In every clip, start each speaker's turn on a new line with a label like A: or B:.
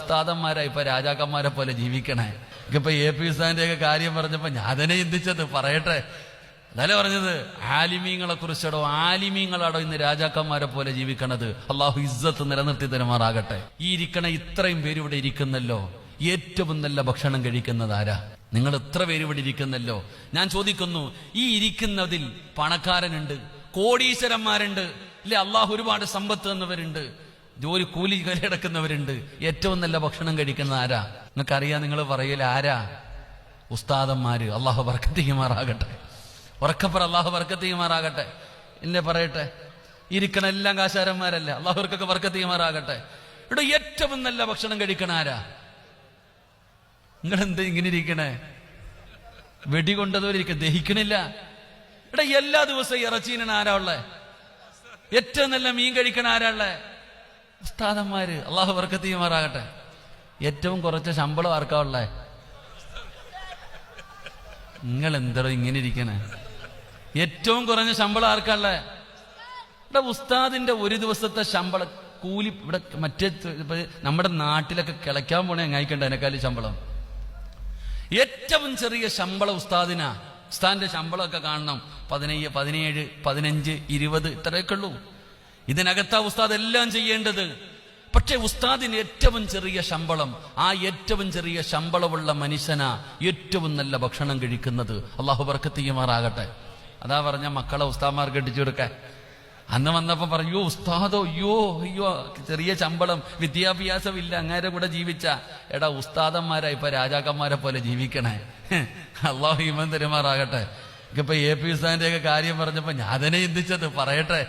A: ഉസ്താദന്മാരാ ഇപ്പൊ രാജാക്കന്മാരെ പോലെ ജീവിക്കണേ. ഇപ്പൊ എ പി ഉസ്താദിന്റെ ഒക്കെ കാര്യം പറഞ്ഞപ്പോ ഞാൻ തന്നെ ചിന്തിച്ചത് പറയട്ടെ. അതല്ലേ പറഞ്ഞത്? ആലിമീങ്ങളെ കുറിച്ചടോ ആലിമീങ്ങളാടോ ഇന്ന് രാജാക്കന്മാരെ പോലെ ജീവിക്കണത്. അള്ളാഹു ഇസ്സത്ത് നിലനിർത്തി തരുമാറാകട്ടെ. ഈ ഇരിക്കണ ഇത്രയും പേര് ഇവിടെ ഇരിക്കുന്നല്ലോ. ഏറ്റവും നല്ല ഭക്ഷണം കഴിക്കുന്നത് ആരാ? നിങ്ങൾ എത്ര പേര് ഇവിടെ ഇരിക്കുന്നല്ലോ. ഞാൻ ചോദിക്കുന്നു ഈ ഇരിക്കുന്നതിൽ പണക്കാരനുണ്ട് കോടീശ്വരന്മാരുണ്ട് അല്ലെ? അള്ളാഹു ഒരുപാട് സമ്പത്ത് തന്നവരുണ്ട്. ജോലി കൂലി കലയടക്കുന്നവരുണ്ട് ഏറ്റവും നല്ല ഭക്ഷണം കഴിക്കുന്ന ആരാ? നിങ്ങൾക്കറിയാം നിങ്ങൾ പറയൽ ആരാ? ഉസ്താദന്മാര്. അള്ളാഹു വർക്കത്തിയുമാറാകട്ടെ ഉറക്കപ്പുറ അള്ളാഹു വർക്കത്തിയുമാറാകട്ടെ എന്നെ പറയട്ടെ ഇരിക്കണ എല്ലാം കാശാരന്മാരല്ല. അള്ളാഹുർക്കൊക്കെ വർക്കത്തിയുമാറാകട്ടെ ഇവിടെ ഏറ്റവും നല്ല ഭക്ഷണം കഴിക്കണ ആരാ? നിങ്ങൾ എന്താ ഇങ്ങനെ ഇരിക്കണേ? വെടി കൊണ്ടതോരിക്ക ദഹിക്കണില്ല. ഇവിടെ എല്ലാ ദിവസവും ഇറച്ചീനാണ് ആരാ ഉള്ളേ? ഏറ്റവും നല്ല മീൻ കഴിക്കണ ആരാ ഉള്ളേ? ഉസ്താദന്മാര് അള്ളാഹു വർക്കത്തിയുമാറാകട്ടെ ഏറ്റവും കുറച്ച് ശമ്പളം ആർക്കാവുള്ള നിങ്ങൾ എന്തോ ഇങ്ങനെ ഇരിക്കണേ? ഏറ്റവും കുറഞ്ഞ ശമ്പളം ആർക്കാള്ള ഇവിടെ ഉസ്താദിന്റെ ഒരു ദിവസത്തെ ശമ്പളം കൂലി ഇവിടെ മറ്റേ നമ്മുടെ നാട്ടിലൊക്കെ കിളയ്ക്കാൻ പോണേ എങ്ങായിക്കണ്ട അതിനേക്കാളും ശമ്പളം? ഏറ്റവും ചെറിയ ശമ്പളം ഉസ്താദിനാ. ഉസ്താദിന്റെ ശമ്പളമൊക്കെ കാണണം. പതിനയ്യ പതിനേഴ് പതിനഞ്ച് ഇരുപത് ഇത്രയൊക്കെ ഉള്ളൂ. ഇതിനകത്താ ഉസ്താദ് എല്ലാം ചെയ്യേണ്ടത്. പക്ഷെ ഉസ്താദിന് ഏറ്റവും ചെറിയ ശമ്പളം ആ ഏറ്റവും ചെറിയ ശമ്പളമുള്ള മനുഷ്യനാ ഏറ്റവും നല്ല ഭക്ഷണം കഴിക്കുന്നത്. അള്ളാഹു ബർക്കത്തിയുമാറാകട്ടെ അതാ പറഞ്ഞ മക്കളെ ഉസ്താദ്മാർക്ക് കെട്ടിച്ചു കൊടുക്കാൻ. അന്ന് വന്നപ്പോ പറയോ "യ്യോ, ഉസ്താദോ അയ്യോ അയ്യോ ചെറിയ ശമ്പളം വിദ്യാഭ്യാസം ഇല്ല അങ്ങേരെ കൂടെ ജീവിച്ച. എടാ ഉസ്താദന്മാരാ ഇപ്പൊ രാജാക്കന്മാരെ പോലെ ജീവിക്കണേ. അള്ളാഹു ഹിമൻ തെരുമാറാകട്ടെ. ഇപ്പൊ എ പി ഉസ്താദിന്റെ ഒക്കെ കാര്യം പറഞ്ഞപ്പോ ഞാൻ തന്നെ ചിന്തിച്ചത് പറയട്ടെ.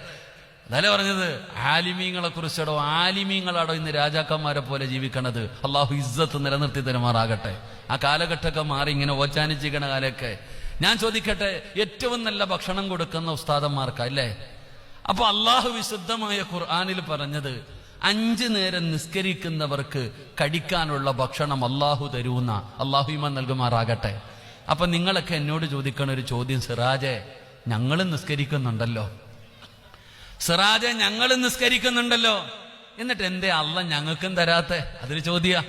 A: അതല്ലേ പറഞ്ഞത്. ആലിമീങ്ങളെ കുറിച്ചടോ ആലിമീങ്ങളാടോ ഇന്ന് രാജാക്കന്മാരെ പോലെ ജീവിക്കണത്. അള്ളാഹു ഇസ്സത്ത് നിലനിർത്തി തരുമാറാകട്ടെ. ആ കാലഘട്ടമൊക്കെ മാറി ഇങ്ങനെ ഓച്ചാനിച്ചിരിക്കണ കാലൊക്കെ ഞാൻ ചോദിക്കട്ടെ ഏറ്റവും നല്ല ഭക്ഷണം കൊടുക്കുന്ന ഉസ്താദന്മാർക്ക് അല്ലേ? അപ്പൊ അള്ളാഹു വിശുദ്ധമായ ഖുർആാനിൽ പറഞ്ഞത് അഞ്ചു നേരം നിസ്കരിക്കുന്നവർക്ക് കഴിക്കാനുള്ള ഭക്ഷണം അള്ളാഹു തരൂന്ന. അള്ളാഹു ഇമാൻ നൽകുമാറാകട്ടെ. അപ്പൊ നിങ്ങളൊക്കെ എന്നോട് ചോദിക്കണ ഒരു ചോദ്യം സിറാജെ ഞങ്ങളും നിസ്കരിക്കുന്നുണ്ടല്ലോ. സിറാജെ ഞങ്ങൾ നിസ്കരിക്കുന്നുണ്ടല്ലോ. എന്നിട്ട് എന്തേ അല്ല ഞങ്ങൾക്കും തരാത്ത? അതൊരു ചോദ്യ.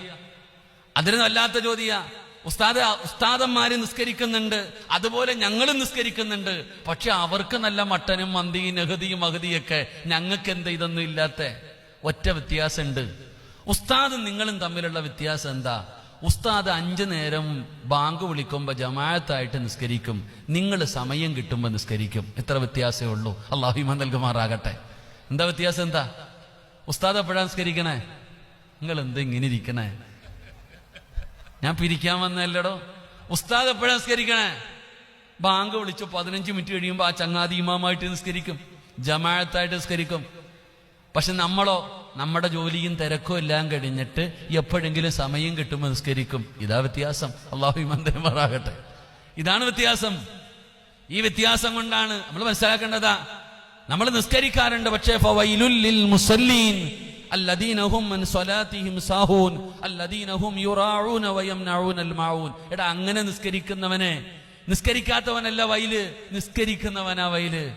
A: അതൊരു വല്ലാത്ത ചോദ്യ. ഉസ്താദ ഉസ്താദന്മാര് നിസ്കരിക്കുന്നുണ്ട്. അതുപോലെ ഞങ്ങളും നിസ്കരിക്കുന്നുണ്ട്. പക്ഷെ അവർക്ക് നല്ല മട്ടനും മന്തിയും നഹതിയും അഹതിയൊക്കെ ഞങ്ങൾക്ക് എന്താ ഇതൊന്നും ഇല്ലാത്ത? ഒറ്റ വ്യത്യാസമുണ്ട്. ഉസ്താദും നിങ്ങളും തമ്മിലുള്ള വ്യത്യാസം എന്താ? ഉസ്താദ് അഞ്ചു നേരം ബാങ്ക് വിളിക്കുമ്പോൾ ജമാഅത്തായിട്ട് നിസ്കരിക്കും. നിങ്ങൾ സമയം കിട്ടുമ്പോൾ നിസ്കരിക്കും. എത്ര വ്യത്യാസമേ ഉള്ളൂ. അള്ളാഹിമ നൽകുമാറാകട്ടെ. എന്താ വ്യത്യാസം എന്താ? ഉസ്താദ് എപ്പോഴാ നിസ്കരിക്കണേ? നിങ്ങൾ എന്ത് ഇങ്ങനെ ഇരിക്കണേ? ഞാൻ പിരിക്കാൻ വന്നല്ലടോ ഉസ്താദ് എപ്പോഴാ നിസ്കരിക്കണേ? ബാങ്ക് വിളിച്ചു പതിനഞ്ച് മിനിറ്റ് കഴിയുമ്പോൾ ആ ചങ്ങാതി ഇമാമായിട്ട് നിസ്കരിക്കും. ജമാഅത്തായിട്ട് നിസ്കരിക്കും. പക്ഷെ നമ്മളോ നമ്മുടെ ജോലിയും തിരക്കും എല്ലാം കഴിഞ്ഞിട്ട് എപ്പോഴെങ്കിലും സമയം കിട്ടുമ്പോൾ നിസ്കരിക്കും. ഇതാ വ്യത്യാസം. അള്ളാഹു മന്ദിരമാറാകട്ടെ ഇതാണ് വ്യത്യാസം. ഈ വ്യത്യാസം കൊണ്ടാണ് നമ്മൾ മനസ്സിലാക്കേണ്ടതാ. നമ്മൾ നിസ്കരിക്കാറുണ്ട് പക്ഷേ മുസല്ലീൻ. എടാ അങ്ങനെ നിസ്കരിക്കുന്നവനെ. നിസ്കരിക്കാത്തവനല്ല വയൽ നിസ്കരിക്കുന്നവനാ വയൽ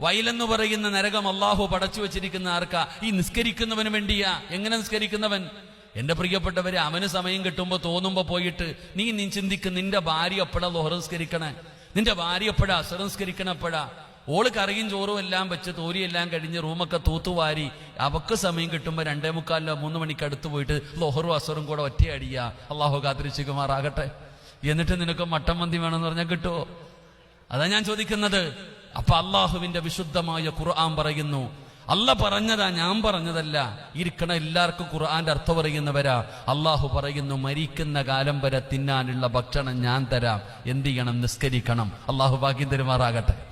A: വയലെന്ന് പറയുന്ന നരകം അള്ളാഹു പടച്ചു വെച്ചിരിക്കുന്ന ആർക്കാ? ഈ നിസ്കരിക്കുന്നവന് വേണ്ടിയാ. എങ്ങനെ നിസ്കരിക്കുന്നവൻ? എന്റെ പ്രിയപ്പെട്ടവരെ അവന് സമയം കിട്ടുമ്പോ തോന്നുമ്പോ പോയിട്ട് നീ നീ ചിന്തിക്കും നിന്റെ ഭാര്യ എപ്പോഴാ ലോഹറംസ്കരിക്കണേ നിന്റെ ഭാര്യ എപ്പോഴാ? അസറംസ്കരിക്കണ എപ്പോഴാ? ഓൾ കറിയും ചോറും എല്ലാം വെച്ച് തോരിയെല്ലാം കഴിഞ്ഞ് റൂമൊക്കെ തൂത്തുവാരി അവക്ക് സമയം കിട്ടുമ്പോ രണ്ടേ മുക്കാലിലോ മൂന്ന് മണിക്ക് അടുത്ത് പോയിട്ട് ലോഹറും അസറും കൂടെ ഒറ്റയടിയാ. അള്ളാഹു കാത്തിരിച്ചുകുമാറാകട്ടെ എന്നിട്ട് നിനക്ക് മട്ടൻ മന്തി വേണമെന്ന് പറഞ്ഞാൽ കിട്ടുമോ അതാ ഞാൻ ചോദിക്കുന്നത്. അപ്പൊ അള്ളാഹുവിന്റെ വിശുദ്ധമായ ഖുർആൻ പറയുന്നു അല്ല പറഞ്ഞതാ ഞാൻ പറഞ്ഞതല്ല. ഇരിക്കണ എല്ലാവർക്കും ഖുർആന്റെ അർത്ഥം പറയുന്നവരാ. അള്ളാഹു പറയുന്നു മരിക്കുന്ന കാലം വരെ തിന്നാനുള്ള ഭക്ഷണം ഞാൻ തരാം. എന്ത് ചെയ്യണം? നിസ്കരിക്കണം. അള്ളാഹു ഭാഗ്യം തരുമാറാകട്ടെ.